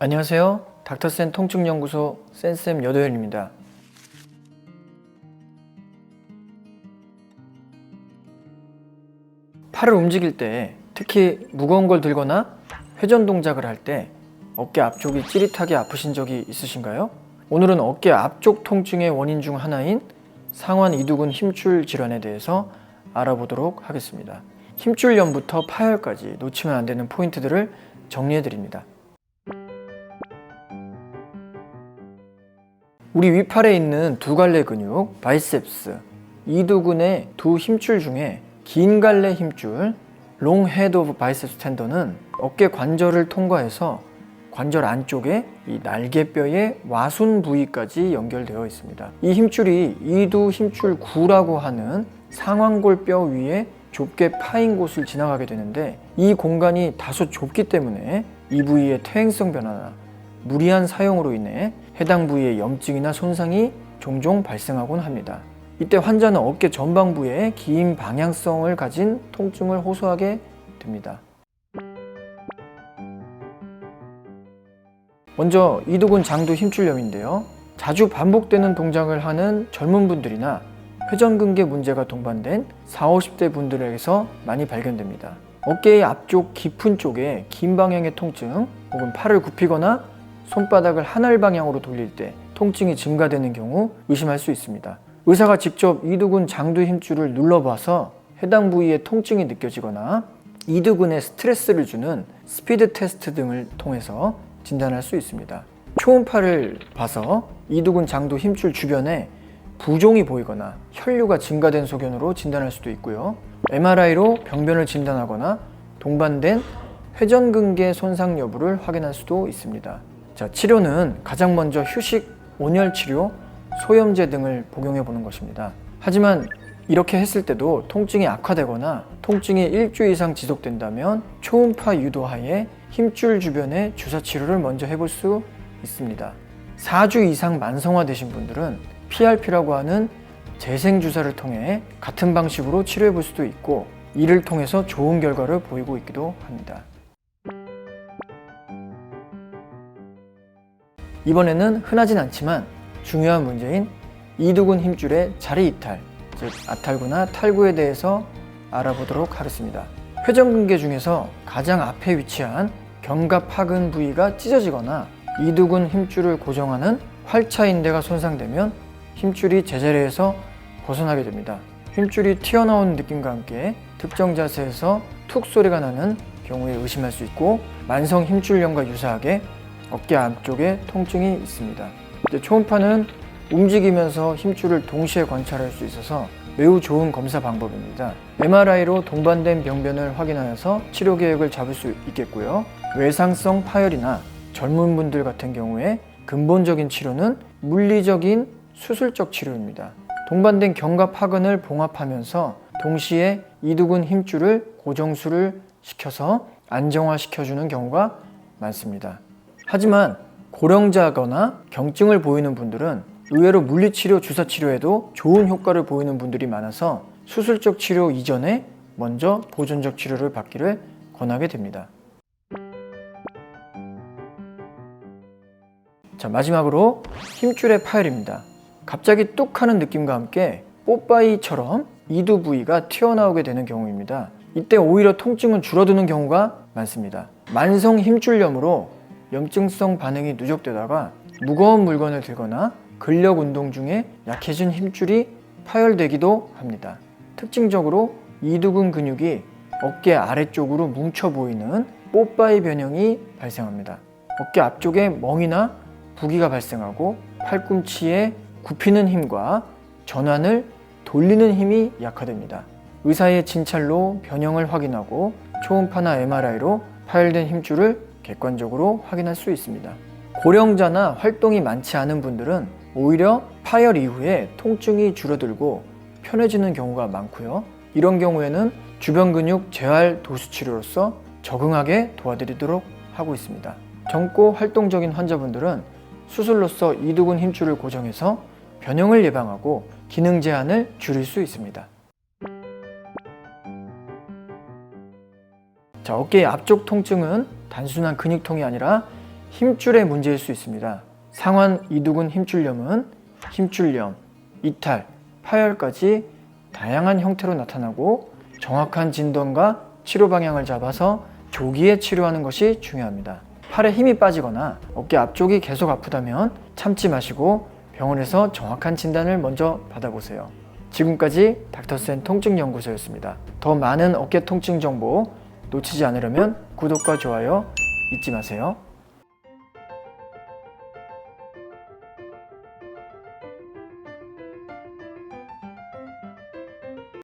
안녕하세요. 닥터센 통증연구소 센쌤 여도현입니다. 팔을 움직일 때 특히 무거운 걸 들거나 회전 동작을 할 때 어깨 앞쪽이 찌릿하게 아프신 적이 있으신가요? 오늘은 어깨 앞쪽 통증의 원인 중 하나인 상완 이두근 힘줄 질환에 대해서 알아보도록 하겠습니다. 힘줄염부터 파열까지 놓치면 안 되는 포인트들을 정리해 드립니다. 우리 위팔에 있는 두 갈래 근육, 바이셉스, 이두근의 두 힘줄 중에 긴 갈래 힘줄, 롱 헤드 오브 바이셉스 텐더는 어깨 관절을 통과해서 관절 안쪽에 이 날개뼈의 와순 부위까지 연결되어 있습니다. 이 힘줄이 이두 힘줄 9라고 하는 상완골뼈 위에 좁게 파인 곳을 지나가게 되는데 이 공간이 다소 좁기 때문에 이 부위의 퇴행성 변화나 무리한 사용으로 인해 해당 부위의 염증이나 손상이 종종 발생하곤 합니다. 이때 환자는 어깨 전방부에 긴 방향성을 가진 통증을 호소하게 됩니다. 먼저 이두근 장두 힘줄염인데요. 자주 반복되는 동작을 하는 젊은 분들이나 회전근개 문제가 동반된 40, 50대 분들에게서 많이 발견됩니다. 어깨의 앞쪽 깊은 쪽에 긴 방향의 통증 혹은 팔을 굽히거나 손바닥을 하늘 방향으로 돌릴 때 통증이 증가되는 경우 의심할 수 있습니다. 의사가 직접 이두근 장두 힘줄을 눌러봐서 해당 부위에 통증이 느껴지거나 이두근에 스트레스를 주는 스피드 테스트 등을 통해서 진단할 수 있습니다. 초음파를 봐서 이두근 장두 힘줄 주변에 부종이 보이거나 혈류가 증가된 소견으로 진단할 수도 있고요. MRI로 병변을 진단하거나 동반된 회전근개 손상 여부를 확인할 수도 있습니다. 자, 치료는 가장 먼저 휴식, 온열 치료, 소염제 등을 복용해 보는 것입니다. 하지만 이렇게 했을 때도 통증이 악화되거나 통증이 일주 이상 지속된다면 초음파 유도하에 힘줄 주변에 주사 치료를 먼저 해볼 수 있습니다. 4주 이상 만성화되신 분들은 PRP라고 하는 재생 주사를 통해 같은 방식으로 치료해 볼 수도 있고 이를 통해서 좋은 결과를 보이고 있기도 합니다. 이번에는 흔하진 않지만 중요한 문제인 이두근 힘줄의 자리 이탈, 즉 아탈구나 탈구에 대해서 알아보도록 하겠습니다. 회전근개 중에서 가장 앞에 위치한 견갑하근 부위가 찢어지거나 이두근 힘줄을 고정하는 활차인대가 손상되면 힘줄이 제자리에서 벗어나게 됩니다. 힘줄이 튀어나온 느낌과 함께 특정 자세에서 툭 소리가 나는 경우에 의심할 수 있고 만성 힘줄염과 유사하게 어깨 안쪽에 통증이 있습니다. 초음파는 움직이면서 힘줄을 동시에 관찰할 수 있어서 매우 좋은 검사 방법입니다. MRI로 동반된 병변을 확인하여서 치료 계획을 잡을 수 있겠고요. 외상성 파열이나 젊은 분들 같은 경우에 근본적인 치료는 물리적인 수술적 치료입니다. 동반된 견갑 하근을 봉합하면서 동시에 이두근 힘줄을 고정술을 시켜서 안정화시켜주는 경우가 많습니다. 하지만 고령자거나 경증을 보이는 분들은 의외로 물리치료, 주사치료에도 좋은 효과를 보이는 분들이 많아서 수술적 치료 이전에 먼저 보존적 치료를 받기를 권하게 됩니다. 자, 마지막으로 힘줄의 파열입니다. 갑자기 뚝 하는 느낌과 함께 뽀빠이처럼 이두 부위가 튀어나오게 되는 경우입니다. 이때 오히려 통증은 줄어드는 경우가 많습니다. 만성 힘줄염으로 염증성 반응이 누적되다가 무거운 물건을 들거나 근력 운동 중에 약해진 힘줄이 파열되기도 합니다. 특징적으로 이두근 근육이 어깨 아래쪽으로 뭉쳐 보이는 뽀빠이 변형이 발생합니다. 어깨 앞쪽에 멍이나 부기가 발생하고 팔꿈치에 굽히는 힘과 전환을 돌리는 힘이 약화됩니다. 의사의 진찰로 변형을 확인하고 초음파나 MRI로 파열된 힘줄을 객관적으로 확인할 수 있습니다. 고령자나 활동이 많지 않은 분들은 오히려 파열 이후에 통증이 줄어들고 편해지는 경우가 많고요. 이런 경우에는 주변 근육 재활 도수 치료로서 적응하게 도와드리도록 하고 있습니다. 젊고 활동적인 환자분들은 수술로서 이두근 힘줄을 고정해서 변형을 예방하고 기능 제한을 줄일 수 있습니다. 자, 어깨의 앞쪽 통증은 단순한 근육통이 아니라 힘줄의 문제일 수 있습니다. 상완 이두근 힘줄염은 힘줄염, 이탈, 파열까지 다양한 형태로 나타나고 정확한 진단과 치료 방향을 잡아서 조기에 치료하는 것이 중요합니다. 팔에 힘이 빠지거나 어깨 앞쪽이 계속 아프다면 참지 마시고 병원에서 정확한 진단을 먼저 받아보세요. 지금까지 닥터센 통증연구소였습니다. 더 많은 어깨 통증 정보 놓치지 않으려면 구독과 좋아요 잊지 마세요.